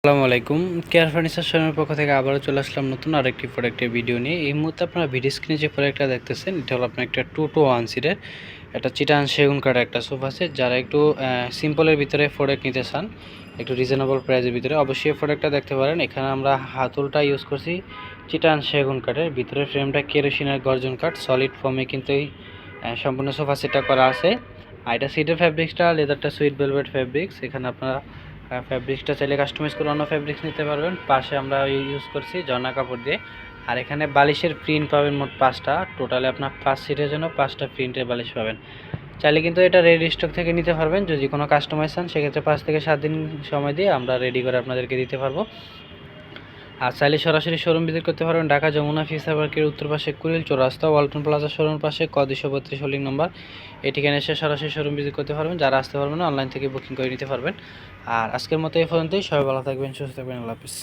আসসালামু আলাইকুম। Care furniture শোরুমের পক্ষ থেকে আবারও চলে আসলাম নতুন আরেকটি প্রোডাক্টের ভিডিও নিয়ে। এই মুহূর্তে আপনারা ভিডিও স্ক্রিনে যে প্রোডাক্টটা দেখতেছেন, এটা হলো আপনার একটা টু টু ওয়ান সিটের একটা চিটান সেগুন কাঠের একটা সোফা সেট। যারা একটু সিম্পলের ভিতরে প্রোডাক্ট নিতে চান, একটু রিজনেবল প্রাইসের ভিতরে, অবশ্যই প্রোডাক্টটা দেখতে পারেন। এখানে আমরা হাতুলটা ইউজ করছি চিটান সেগুন কাঠের। ভিতরে ফ্রেমটা কেরোসিনের গর্জন কাঠ সলিড ফর্মে কিন্তু এই সম্পূর্ণ সোফা সেটটা করা আছে। আর এটা সিটের ফ্যাব্রিক্সটা লেদারটা সুইট ভেলভেট ফ্যাব্রিক্স এখানে আপনারা ফ্যাব্রিক্সটা চাইলে কাস্টমাইজ করে অন্য ফ্যাব্রিক্স নিতে পারবেন। পাশে আমরা ইউজ করছি জর্না কাপড় দিয়ে। আর এখানে বালিশের প্রিন্ট পাবেন মোট পাঁচটা। টোটালে আপনার পাঁচ সিটের জন্য পাঁচটা প্রিন্টের বালিশ পাবেন। চাইলে কিন্তু এটা রেডি স্টক থেকে নিতে পারবেন। যদি কোনো কাস্টমাইজ চান, সেক্ষেত্রে পাঁচ থেকে সাত দিন সময় দিয়ে আমরা রেডি করে আপনাদেরকে দিতে পারব। আর চাইলে সরাসরি শোরুম ভিজিট করতে পারবেন ঢাকা যমুনা ফিসা পার্কের উত্তর পাশে কুড়িল চৌরাস্তা, ওয়ালটন প্লাজা শোরুম পাশে ক দুশো বত্রিশ হোল্ডিং নম্বর ঠিকানা এসে সরাসরি শোরুম ভিজিট করতে পারবেন, যারা আসতে পারবেন অনলাইন থেকে বুকিং করে নিতে পারবেন। আর আজকের মতো এই পর্যন্তই, সবাই ভালো থাকবেন, সুস্থ থাকবেন, আল্লাহ হাফিজ।